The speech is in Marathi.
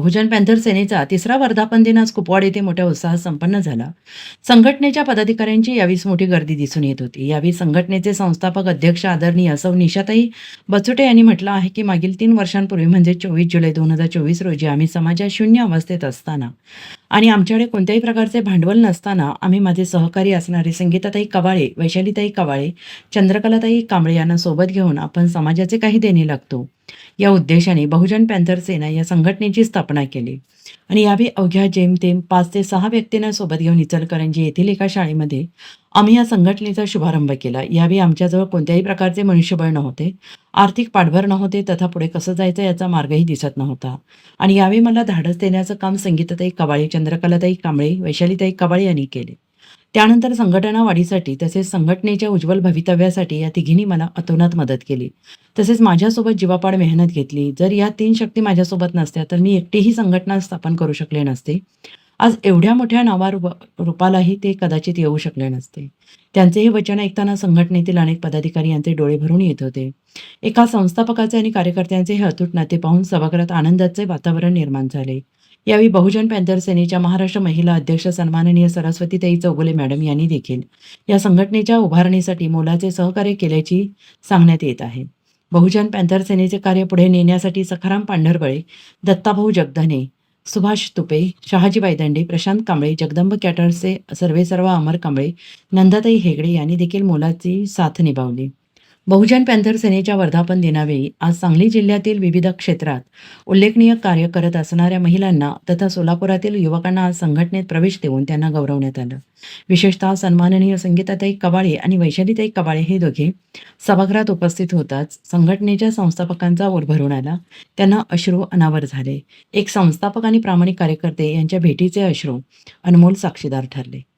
बहुजन पॅन्थर सेनेचा तिसरा वर्धापन दिन आज कुपवाड येथे मोठ्या उत्साहात संपन्न झाला. संघटनेच्या पदाधिकाऱ्यांची यावेळीच मोठी गर्दी दिसून येत होती. यावेळी संघटनेचे संस्थापक अध्यक्ष आदरणीय असव निशाताई बचुटे यांनी म्हटलं आहे की मागील तीन वर्षांपूर्वी म्हणजे चोवीस जुलै दोन हजार चोवीस रोजी आम्ही समाजात शून्य अवस्थेत असताना आणि आमच्याकडे कोणत्याही प्रकारचे भांडवल नसताना आम्ही माझे सहकारी असणारे संगीताताई कवाळे वैशालीताई कवाळे चंद्रकलाताई कांबळे यांना सोबत घेऊन आपण समाजाचे काही देणे लागतो. या उद्देशाने बहुजन पॅन्थर सेना या संघटनेची स्थापना केली. आणि यावेळी अवघ्या जेमतेम पाच ते सहा व्यक्तींना सोबत घेऊन इचलकरंजी येथील एका शाळेमध्ये आम्ही या संघटनेचा शुभारंभ केला. यावेळी आमच्याजवळ कोणत्याही प्रकारचे मनुष्यबळ नव्हते. आर्थिक पाठभर नव्हते. तथा पुढे कसं जायचं याचा मार्गही दिसत नव्हता. आणि यावेळी मला धाडस देण्याचं काम संगीताताई कबाळे चंद्रकलाताई कांबळे वैशालीताई कबाळे यांनी केले. त्यानंतर संघटना वाढीसाठी तसेच संघटनेच्या उज्ज्वल भवितव्यासाठी या तिघींनी मला अतोनात मदत केली. तसेच माझ्यासोबत जीवापाड मेहनत घेतली. जर या तीन शक्ती माझ्यासोबत नसत्या तर मी एकटीही संघटना स्थापन करू शकले नसते. आज एवढ्या मोठ्या नावा रूपालाही ते कदाचित येऊ शकले नसते. त्यांचे हे वचन ऐकताना संघटनेतील अनेक पदाधिकारी यांचे डोळे भरून येत होते. एका संस्थापकाचे आणि कार्यकर्त्यांचे हे अतूट नाते पाहून सभागृहात आनंदाचे वातावरण निर्माण झाले. यावेळी बहुजन पॅन्थर सेनेच्या महाराष्ट्र महिला अध्यक्ष सन्माननीय सरस्वतीताई चौगुले मॅडम यांनी देखील या संघटनेच्या उभारणीसाठी मोलाचे सहकार्य केल्याची सांगण्यात येत आहे. बहुजन पॅन्थर सेनेचे कार्य पुढे नेण्यासाठी सखाराम पांढरबळे दत्ताभाऊ जगधने सुभाष तुपे शहाजी बायदंडे प्रशांत कांबळे जगदंब कॅटर्सचे सर्वेसर्वा अमर कांबळे नंदाताई हेगडे यांनी देखील मोलाची साथ निभावली. बहुजन पॅन्थर सेनेच्या वर्धापन दिनावेळी आज सांगली जिल्ह्यातील विविध क्षेत्रात उल्लेखनीय कार्य करत असणाऱ्या महिलांना तथा सोलापुरातील युवकांना आज संघटनेत प्रवेश देऊन त्यांना गौरवण्यात आलं. विशेषतः सन्माननीय संगीताताई कबाळे आणि वैशालीताई कबाळे हे दोघे सभागृहात उपस्थित होताच संघटनेच्या संस्थापकांचा ओढ भरून आला. त्यांना अश्रू अनावर झाले. एक संस्थापक आणि प्रामाणिक कार्यकर्ते यांच्या भेटीचे अश्रू अनमोल साक्षीदार ठरले.